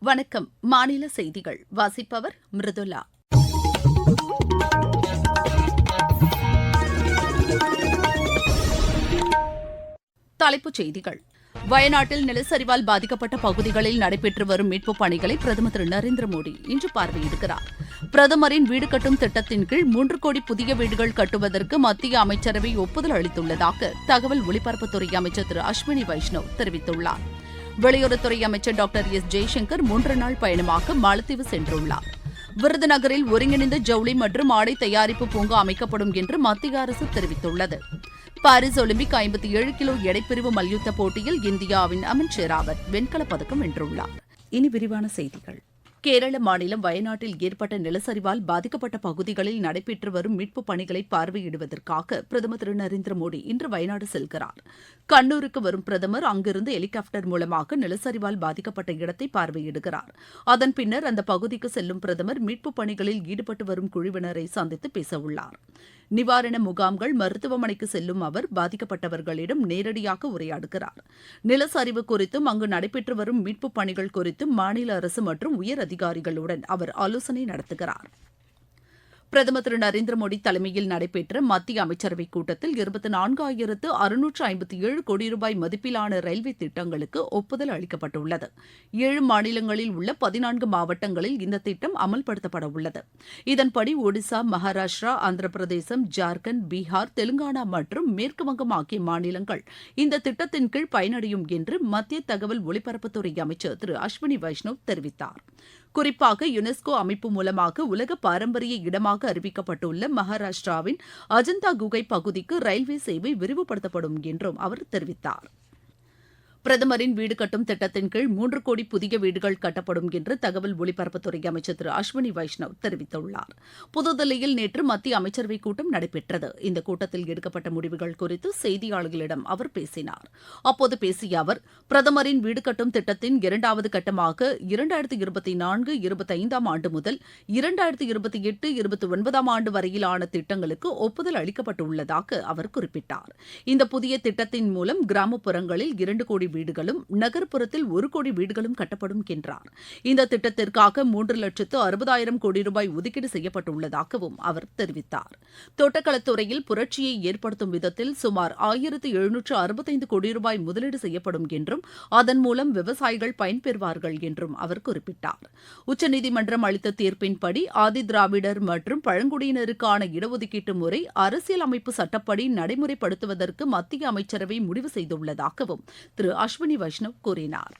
வணக்கம். மாநில செய்திகள். வாசிப்பவர் மிருதுலா தலைப்புச் செய்திகள். வயநாட்டில் நிலச்சரிவால் பாதிக்கப்பட்ட பகுதிகளில் நடைபெற்று வரும் மீட்புப் பணிகளை பிரதமர் திரு நரேந்திர மோடி இன்று பார்வையிடுகிறார். பிரதமரின் வீடு கட்டும் திட்டத்தின் கீழ் மூன்று கோடி புதிய வீடுகள் கட்டுவதற்கு மத்திய அமைச்சரவை ஒப்புதல் அளித்துள்ளதாக தகவல் ஒலிபரப்புத்துறை அமைச்சர் திரு அஸ்வினி வைஷ்ணவ் தெரிவித்துள்ளார். வெளியுறவுத்துறை அமைச்சர் டாக்டர் எஸ் ஜெய்சங்கர் மூன்று நாள் பயணமாக மாலத்தீவு சென்றுள்ளார். விருதுநகரில் ஒருங்கிணைந்த ஜவுளி மற்றும் ஆடை தயாரிப்பு பூங்கா அமைக்கப்படும் என்று மத்திய அரசு தெரிவித்துள்ளது. பாரிஸ் ஒலிம்பிக் ஐம்பத்தி ஏழு கிலோ எடைப்பிரிவு மல்யுத்த போட்டியில் இந்தியாவின் அமன் ஷெராவத் வெண்கலப் பதக்கம் வென்றுள்ளார். இனி விரிவான செய்திகள். கேரள மாநிலம் வயநாட்டில் ஏற்பட்ட நிலச்சரிவால் பாதிக்கப்பட்ட பகுதிகளில் நடைபெற்று வரும் மீட்புப் பணிகளை பார்வையிடுவதற்காக பிரதமர் திரு நரேந்திர மோடி இன்று வயநாடு செல்கிறார். கண்ணூருக்கு வரும் பிரதமர் அங்கிருந்து ஹெலிகாப்டர் மூலமாக நிலச்சரிவால் பாதிக்கப்பட்ட இடத்தை பார்வையிடுகிறார். அதன் பின்னர் அந்த பகுதிக்கு செல்லும் பிரதமர் மீட்புப் பணிகளில் ஈடுபட்டு வரும் குழுவினரை சந்தித்து பேசவுள்ளார். நிவாரண முகாம்கள் மருத்துவமனைக்கு செல்லும் அவர் பாதிக்கப்பட்டவர்களிடம் நேரடியாக உரையாடுகிறார். நிலச்சரிவு குறித்தும் அங்கு நடைபெற்று வரும் மீட்புப் பணிகள் குறித்தும் மாநில அரசு மற்றும் உயர் அதிகாரிகளுடன் அவர் ஆலோசனை நடத்துகிறார். பிரதமர் திரு நரேந்திர மோடி தலைமையில் நடைபெற்ற மத்திய அமைச்சரவைக் கூட்டத்தில் இருபத்தி நான்காயிரத்து அறுநூற்று ஐம்பத்தி ஏழு கோடி ரூபாய் மதிப்பிலான ரயில்வே திட்டங்களுக்கு ஒப்புதல் அளிக்கப்பட்டுள்ளது. ஏழு மாநிலங்களில் உள்ள பதினான்கு மாவட்டங்களில் இந்த திட்டம் அமல்படுத்தப்பட உள்ளது இதன்படி ஒடிசா மகாராஷ்டிரா ஆந்திர பிரதேசம் ஜார்க்கண்ட் பீகார் தெலுங்கானா மற்றும் மேற்குவங்கம் ஆகிய மாநிலங்கள் இந்த திட்டத்தின் கீழ் பயனடையும் என்று மத்திய தகவல் ஒலிபரப்புத்துறை அமைச்சர் திரு அஸ்வினி வைஷ்ணவ் தெரிவித்தார். குறிப்பாக யுனெஸ்கோ அமைப்பு மூலமாக உலக பாரம்பரிய இடமாக அறிவிக்கப்பட்டுள்ள மகாராஷ்டிராவின் அஜந்தா குகை பகுதிக்கு ரயில்வே சேவை விரிவுபடுத்தப்படும் என்றும் அவர் தெரிவித்தார். பிரதமரின் வீடு கட்டும் திட்டத்தின் கீழ் மூன்று கோடி புதிய வீடுகள் கட்டப்படும் என்று தகவல் ஒலிபரப்புத்துறை அமைச்சர் திரு அஸ்வினி வைஷ்ணவ் தெரிவித்துள்ளார். புதுதில்லியில் நேற்று மத்திய அமைச்சரவைக் கூட்டம் நடைபெற்றது. இந்த கூட்டத்தில் எடுக்கப்பட்ட முடிவுகள் குறித்து செய்தியாளர்களிடம் அவர் பேசினார். அப்போது பேசிய அவர் பிரதமரின் வீடு கட்டும் திட்டத்தின் இரண்டாவது கட்டமாக இரண்டாயிரத்தி இருபத்தி நான்கு இருபத்தைந்தாம் ஆண்டு முதல் இரண்டாயிரத்தி இருபத்தி எட்டு இருபத்தி ஒன்பதாம் ஆண்டு வரையிலான திட்டங்களுக்கு ஒப்புதல் அளிக்கப்பட்டுள்ளதாக அவர் குறிப்பிட்டார். இந்த புதிய திட்டத்தின் மூலம் கிராமப்புறங்களில் இரண்டு கோடி வீடுகளும் நகர்ப்புறத்தில் ஒரு கோடி வீடுகளும் கட்டப்படும் என்றார். இந்த திட்டத்திற்காக மூன்று லட்சத்து அறுபதாயிரம் கோடி ரூபாய் ஒதுக்கீடு செய்யப்பட்டுள்ளதாகவும் அவர் தெரிவித்தார். தோட்டக்கலைத்துறையில் புரட்சியை ஏற்படுத்தும் விதத்தில் சுமார் ஆயிரத்து எழுநூற்று அறுபத்தைந்து கோடி ரூபாய் முதலீடு செய்யப்படும் என்றும் அதன் மூலம் விவசாயிகள் பயன்பெறுவார்கள் என்றும் அவர் குறிப்பிட்டார். உச்சநீதிமன்றம் அளித்த தீர்ப்பின்படி ஆதி திராவிடர் மற்றும் பழங்குடியினருக்கான இடஒதுக்கீட்டு முறை அரசியல் அமைப்பு சட்டப்படி நடைமுறைப்படுத்துவதற்கு மத்திய அமைச்சரவை முடிவு செய்துள்ளதாகவும் திரு அஸ்வினி வைஷ்ணவ் கூறினார்.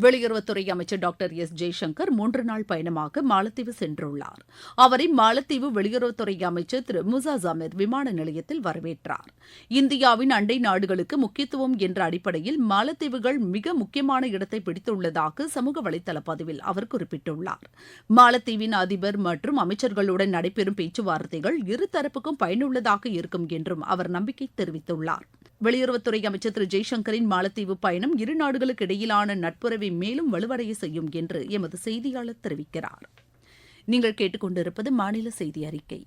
வெளியுறவுத்துறை அமைச்சர் டாக்டர் எஸ். ஜெய்சங்கர் மூன்று நாள் பயணமாக மாலத்தீவு சென்றுள்ளார். அவரை மாலத்தீவு வெளியுறவுத்துறை அமைச்சர் திரு. முசா ஜமீர் விமான நிலையத்தில் வரவேற்றார். இந்தியாவின் அண்டை நாடுகளுக்கு முக்கியத்துவம் என்ற அடிப்படையில் மாலத்தீவுகள் மிக முக்கியமான இடத்தை பிடித்துள்ளதாக சமூக வலைதள பதிவில் அவர் குறிப்பிட்டுள்ளார். மாலத்தீவின் அதிபர் மற்றும் அமைச்சர்களுடன் நடைபெறும் பேச்சுவார்த்தைகள் இருதரப்புக்கும் பயனுள்ளதாக இருக்கும் என்றும் அவர் நம்பிக்கை தெரிவித்துள்ளார். வெளியுறவுத்துறை அமைச்சர் திரு ஜெய்சங்கரின் மாலத்தீவு பயணம் இரு நாடுகளுக்கு இடையிலான நட்புறவை மேலும் வலுவடைய செய்யும் என்று எமது செய்தியாளர் தெரிவிக்கிறார். நீங்கள் கேட்டுக்கொண்டிருப்பது மாநில செய்தி அறிக்கை.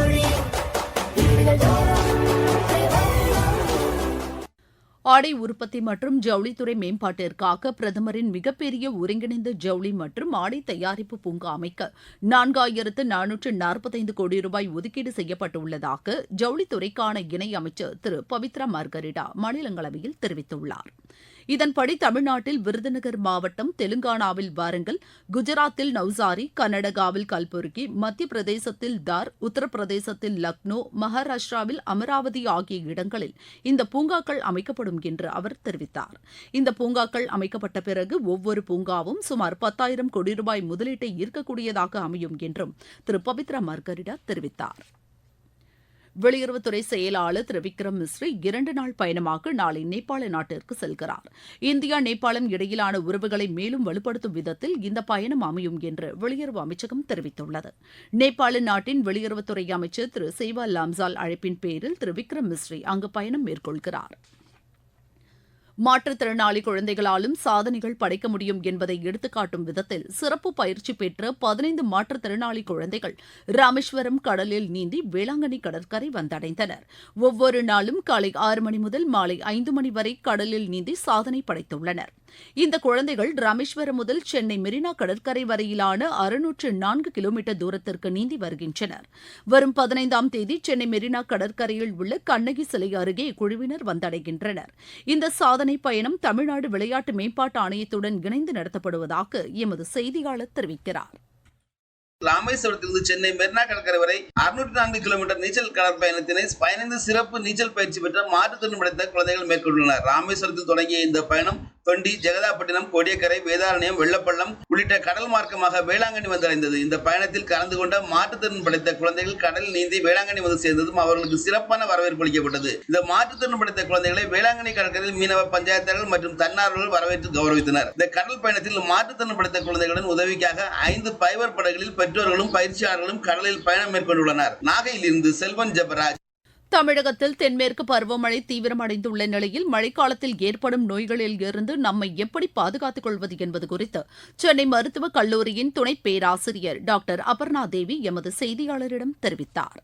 ஆடை உற்பத்தி மற்றும் ஜவுளித்துறை மேம்பாட்டிற்காக பிரதமரின் மிகப்பெரிய ஒருங்கிணைந்த ஜவுளி மற்றும் ஆடை தயாரிப்பு பூங்கா அமைக்க நான்காயிரத்து நானூற்று நாற்பத்தைந்து கோடி ரூபாய் ஒதுக்கீடு செய்யப்பட்டுள்ளதாக ஜவுளித்துறைக்கான இணை அமைச்சர் திரு பவித்ரா மார்கரிடா மாநிலங்களவையில் தெரிவித்துள்ளார். இதன்படி தமிழ்நாட்டில் விருதுநகர் மாவட்டம் தெலுங்கானாவில் வாரங்கல் குஜராத்தில் நவ்சாரி கர்நாடகாவில் கல்புர்கி மத்திய பிரதேசத்தில் தார் உத்தரப்பிரதேசத்தில் லக்னோ மகாராஷ்டிராவில் அமராவதி ஆகிய இடங்களில் இந்த பூங்காக்கள் அமைக்கப்படும் என்று அவர் தெரிவித்தார். இந்த பூங்காக்கள் அமைக்கப்பட்ட பிறகு ஒவ்வொரு பூங்காவும் சுமார் பத்தாயிரம் கோடி ரூபாய் முதலீட்டை ஈர்க்கக்கூடியதாக அமையும் என்றும் திரு. பவித்ரா மார்கரிடா தெரிவித்தார். வெளியுறவுத்துறை செயலாளர் திரு விக்ரம் மிஸ்ரி இரண்டு நாள் பயணமாக நாளை நேபாள நாட்டிற்கு செல்கிறார். இந்தியா நேபாளம் இடையிலான உறவுகளை மேலும் வலுப்படுத்தும் விதத்தில் இந்த பயணம் அமையும் என்று வெளியுறவு அமைச்சகம் தெரிவித்துள்ளது. நேபாள நாட்டின் வெளியுறவுத்துறை அமைச்சர் திரு சேவா லாம்சால் அழைப்பின் பேரில் திரு விக்ரம் மிஸ்ரி அங்கு பயணம் மேற்கொள்கிறார். மாற்றுத்திறனாளி குழந்தைகளாலும் சாதனைகள் படைக்க முடியும் என்பதை எடுத்துக்காட்டும் விதத்தில் சிறப்பு பயிற்சி பெற்ற பதினைந்து மாற்றுத்திறனாளி குழந்தைகள் ராமேஸ்வரம் கடலில் நீந்தி வேளாங்கண்ணி கடற்கரை வந்தடைந்தனர். ஒவ்வொரு நாளும் காலை ஆறு மணி முதல் மாலை ஐந்து மணி வரை கடலில் நீந்தி சாதனை படைத்துள்ளனர். இந்த குழந்தைகள் ராமேஸ்வரம் முதல் சென்னை மெரினா கடற்கரை வரையிலான அறுநூற்று நான்கு கிலோமீட்டர் தூரத்திற்கு நீந்தி வருகின்றனர். வரும் பதினைந்தாம் தேதி சென்னை மெரினா கடற்கரையில் உள்ள கண்ணகி சிலை அருகே இக்குழுவினர் வந்தடைகின்றனர். இந்த சாதனை பயணம் தமிழ்நாடு விளையாட்டு மேம்பாட்டு ஆணையத்துடன் இணைந்து நடத்தப்படுவதாக எமது செய்தியாளர் தெரிவிக்கிறார். ராமேஸ்வரத்திலிருந்து சென்னை மெரினா கடற்கரை வரை அறுநூற்றி நான்கு கிலோமீட்டர் நீச்சல் கடற்பயணத்தினை பயணிந்து சிறப்பு நீச்சல் பயிற்சி பெற்ற மாற்றுத்திறன் படைத்த குழந்தைகள் மேற்கொண்டுள்ளனர். ராமேஸ்வரத்தில் தொடங்கிய இந்த பயணம் தொண்டி ஜெகதாப்பட்டினம் கொடியக்கரை வேதாரண்யம் வெள்ளப்பள்ளம் உள்ளிட்ட கடல் மார்க்கமாக வேளாங்கண்ணி வந்தடைந்தது இந்த பயணத்தில் கலந்து கொண்ட மாற்றுத்திறன் படைத்த குழந்தைகள் கடல் நீந்தி வேளாங்கண்ணி வந்து சேர்ந்ததும் அவர்களுக்கு சிறப்பான வரவேற்பு அளிக்கப்பட்டது. இந்த மாற்றுத்திறன் படைத்த குழந்தைகளை வேளாங்கண்ணி கடற்கரையில் மீனவ பஞ்சாயத்தர்கள் மற்றும் தன்னார்வலர்கள் வரவேற்று கௌரவித்தனர். இந்த கடல் பயணத்தில் மாற்றுத்திறன் படைத்த குழந்தைகளுடன் உதவிக்காக ஐந்து பைபர் படகுகளில் பெற்றோர்களும் பயிற்சியாளர்களும் கடலில் பயணம் மேற்கொண்டுள்ளனர். நாகையில் இருந்து செல்வன் ஜபராஜ். தமிழகத்தில் தென்மேற்கு பருவமழை தீவிரமடைந்துள்ள நிலையில் மழைக்காலத்தில் ஏற்படும் நோய்களில் இருந்து நம்மை எப்படி பாதுகாத்துக் கொள்வது என்பது குறித்து சென்னை மருத்துவக் கல்லூரியின் துணை பேராசிரியர் டாக்டர் அபர்ணா தேவி எமது செய்தியாளரிடம் தெரிவித்தார்.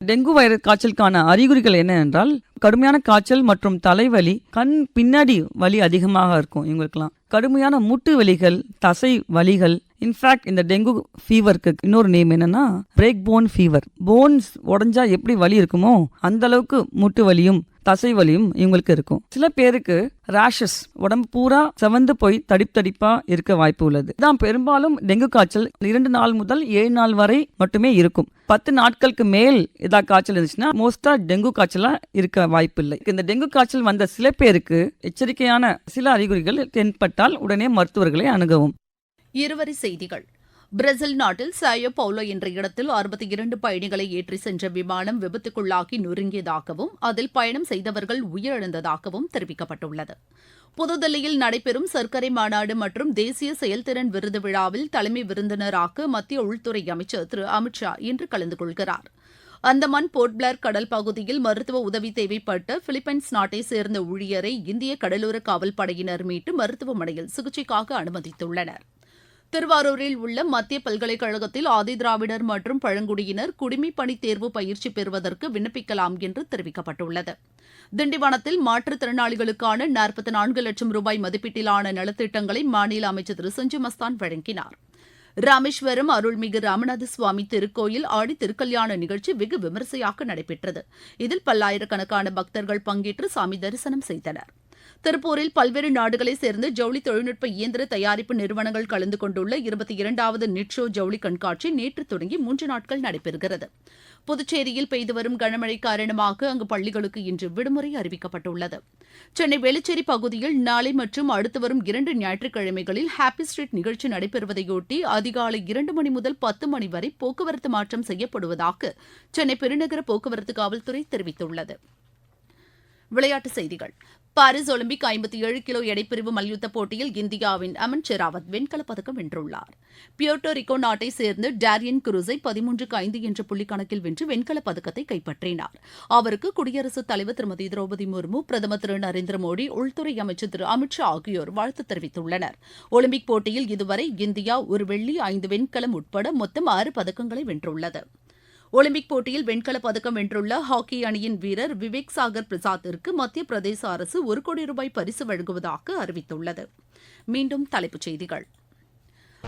டெங்கு வைரஸ் காய்ச்சலுக்கான அறிகுறிகள் என்ன என்றால் கடுமையான காய்ச்சல் மற்றும் தலைவலி கண் பின்னாடி வலி அதிகமாக இருக்கும் இவங்களுக்குலாம் கடுமையான முட்டு வலிகள் தசை வலிகள் இன்ஃபேக்ட் இந்த டெங்கு ஃபீவருக்கு இன்னொரு நேம் என்னன்னா பிரேக் போன் ஃபீவர் போன்ஸ் உடஞ்சா எப்படி வலி இருக்குமோ அந்த அளவுக்கு முட்டு வலியும் தசை வலியும் இவங்களுக்கு இருக்கும். சில பேருக்கு ரேஷஸ் உடம்பு பூரா செவந்து போய் தடிப்பு தடிப்பா இருக்க வாய்ப்பு உள்ளது. இதான் பெரும்பாலும் டெங்கு காய்ச்சல் இரண்டு நாள் முதல் ஏழு நாள் வரை மட்டுமே இருக்கும். பத்து நாட்களுக்கு மேல் இதா காய்ச்சல் இருந்துச்சுன்னா மோஸ்டா டெங்கு காய்ச்சலா இருக்க வாய்ப்பு இல்லை இந்த டெங்கு காய்ச்சல் வந்த சில பேருக்கு எச்சரிக்கையான சில அறிகுறிகள் தென்பட்டால் உடனே மருத்துவர்களை அணுகவும். இருவரி செய்திகள் பிரேசில் நாட்டில் சாயோ பவுலோ என்ற இடத்தில் அறுபத்தி இரண்டு பயணிகளை ஏற்றி சென்ற விமானம் விபத்துக்குள்ளாகி நொறுங்கியதாகவும் அதில் பயணம் செய்தவர்கள் உயிரிழந்ததாகவும் தெரிவிக்கப்பட்டுள்ளது. புதுதில்லியில் நடைபெறும் சர்க்கரை மாநாடு மற்றும் தேசிய செயல்திறன் விருது விழாவில் தலைமை விருந்தினராக மத்திய உள்துறை அமைச்சர் திரு. அமித்ஷா இன்று கலந்து கொள்கிறார். அந்தமான் போர்ட் பிளேர் கடல் பகுதியில் மருத்துவ உதவி தேவைப்பட்ட பிலிப்பைன்ஸ் நாட்டை சேர்ந்த ஊழியரை இந்திய கடலோர காவல் படையினர் மீட்டு மருத்துவமனையில் சிகிச்சைக்காக அனுமதித்துள்ளனர். திருவாரூரில் உள்ள மத்திய பல்கலைக்கழகத்தில் ஆதிதிராவிடர் மற்றும் பழங்குடியினர் குடிமைப்பணி தேர்வு பயிற்சி பெறுவதற்கு விண்ணப்பிக்கலாம் என்று தெரிவிக்கப்பட்டுள்ளது. திண்டிவனத்தில் மாற்றுத்திறனாளிகளுக்கான நாற்பத்தி நான்கு லட்சம் ரூபாய் மதிப்பீட்டிலான நலத்திட்டங்களை மாநில அமைச்சர் திரு சஞ்சு மஸ்தான் வழங்கினார். ராமேஸ்வரம் அருள்மிகு ராமநாத சுவாமி திருக்கோயில் ஆடி திருக்கல்யாண நிகழ்ச்சி வெகு விமரிசையாக நடைபெற்றது. இதில் பல்லாயிரக்கணக்கான பக்தர்கள் பங்கேற்று சாமி தரிசனம் செய்தனர். திருப்பூரில் பல்வேறு நாடுகளைச் சேர்ந்த ஜவுளி தொழில்நுட்ப இயந்திர தயாரிப்பு நிறுவனங்கள் கலந்து கொண்டுள்ள இருபத்தி இரண்டாவது நிட்ஷோ ஜவுளி கண்காட்சி நேற்று தொடங்கி மூன்று நாட்கள் நடைபெறுகிறது. புதுச்சேரியில் பெய்து வரும் கனமழை காரணமாக அங்கு பள்ளிகளுக்கு இன்று விடுமுறை அறிவிக்கப்பட்டுள்ளது. சென்னை வேளச்சேரி பகுதியில் நாளை மற்றும் அடுத்து வரும் இரண்டு ஞாயிற்றுக்கிழமைகளில் ஹாப்பி ஸ்ட்ரீட் நிகழ்ச்சி நடைபெறுவதையொட்டி அதிகாலை இரண்டு மணி முதல் பத்து மணி வரை போக்குவரத்து மாற்றம் செய்யப்படுவதாக சென்னை பெருநகர போக்குவரத்து காவல்துறை தெரிவித்துள்ளது. விளையாட்டுச் செய்திகள். பாரிஸ் ஒலிம்பிக் ஐம்பத்தி ஏழு கிலோ எடைப்பிரிவு மல்யுத்த போட்டியில் இந்தியாவின் அமன் ஷெராவத் வெண்கலப் பதக்கம் வென்றுள்ளார். பியோட்டோ ரிக்கோ நாட்டை சேர்ந்த டேரியன் குரூஸை பதிமூன்றுக்கு ஐந்து என்ற புள்ளிக்கணக்கில் வென்று வெண்கலப் பதக்கத்தை கைப்பற்றினார். அவருக்கு குடியரசுத் தலைவர் திருமதி திரௌபதி முர்மு பிரதமர் திரு நரேந்திர மோடி உள்துறை அமைச்சர் திரு அமித் ஷா ஆகியோர் வாழ்த்து தெரிவித்துள்ளனர். ஒலிம்பிக் போட்டியில் இதுவரை இந்தியா ஒரு வெள்ளி ஐந்து வெண்கலம் உட்பட மொத்தம் ஆறு பதக்கங்களை வென்றுள்ளது. ஒலிம்பிக் போட்டியில் வெண்கலப் பதக்கம் வென்றுள்ள ஹாக்கி அணியின் வீரர் விவேக் சாகர் பிரசாத்திற்கு மத்திய பிரதேச அரசு ஒரு கோடி ரூபாய் பரிசு வழங்குவதாக அறிவித்துள்ளது. மீண்டும் தலைப்புச் செய்திகள்.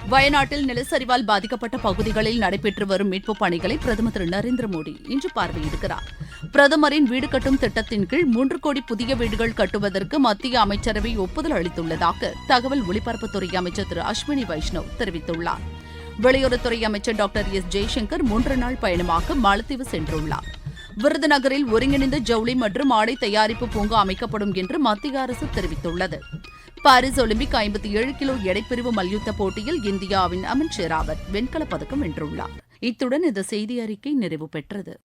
வயநாட்டில் நிலச்சரிவால் பாதிக்கப்பட்ட பகுதிகளில் நடைபெற்று வரும் மீட்புப் பணிகளை பிரதமர் திரு நரேந்திர மோடி இன்று பார்வையிடுகிறார். பிரதமரின் வீடு கட்டும் திட்டத்தின் கீழ் மூன்று கோடி புதிய வீடுகள் கட்டுவதற்கு மத்திய அமைச்சரவை ஒப்புதல் அளித்துள்ளதாக தகவல் ஒலிபரப்புத்துறை அமைச்சர் திரு அஸ்வினி வைஷ்ணவ் தெரிவித்துள்ளார். வெளியுறவுத்துறை அமைச்சர் டாக்டர் எஸ் ஜெய்சங்கர் மூன்று நாள் பயணமாக மாலத்தீவு சென்றுள்ளார். விருதுநகரில் ஒருங்கிணைந்த ஜவுளி மற்றும் ஆடை தயாரிப்பு பூங்கா அமைக்கப்படும் என்று மத்திய அரசு தெரிவித்துள்ளது. பாரிஸ் ஒலிம்பிக் ஐம்பத்தி ஏழு கிலோ எடைப்பிரிவு மல்யுத்த போட்டியில் இந்தியாவின் அமன் ஷெராவத் வெண்கலப் பதக்கம் வென்றுள்ளார். இத்துடன் இந்த செய்தி அறிக்கை நிறைவு பெற்றது.